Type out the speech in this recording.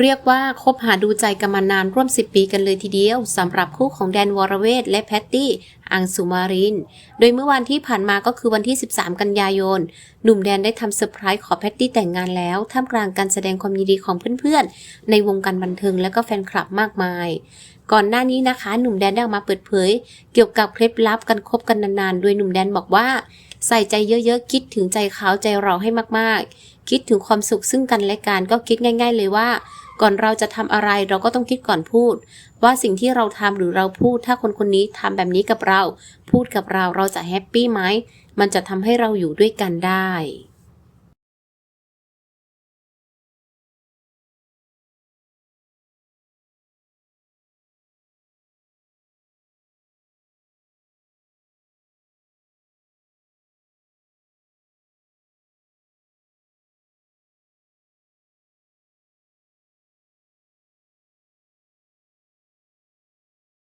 เรียกว่าคบหาดูใจกันมานานร่วม 10 ปีกันเลยทีเดียวสำหรับคู่ของแดนวรเวทและแพตตี้อังสุมาริน โดยเมื่อวันที่ผ่านมาก็คือวันที่ 13 กันยายน หนุ่มแดนได้ทำเซอร์ไพรส์ขอแพตตี้แต่งงานแล้ว ท่ามกลางการแสดงความยินดีของเพื่อนๆ ในวงการบันเทิงและก็แฟนคลับมากมาย ก่อนหน้านี้นะคะ หนุ่มแดนได้ออกมาเปิดเผย เกี่ยวกับเคล็ดลับการคบกันนานๆ โดยหนุ่มแดนบอกว่า ใส่ใจเยอะๆ คิดถึงใจเขาใจเราให้มากๆ คิดถึงความสุขซึ่งกันและกันก็คิดง่าย ๆ เลยว่า ก่อนเราจะทำอะไรเราก็ต้องคิดก่อนพูด ว่าสิ่งที่เราทำหรือเราพูด ถ้าคนคนนี้ทำแบบนี้กับเรา พูดกับเราเราจะแฮปปี้ไหมมันจะทำให้เราอยู่ด้วยกันได้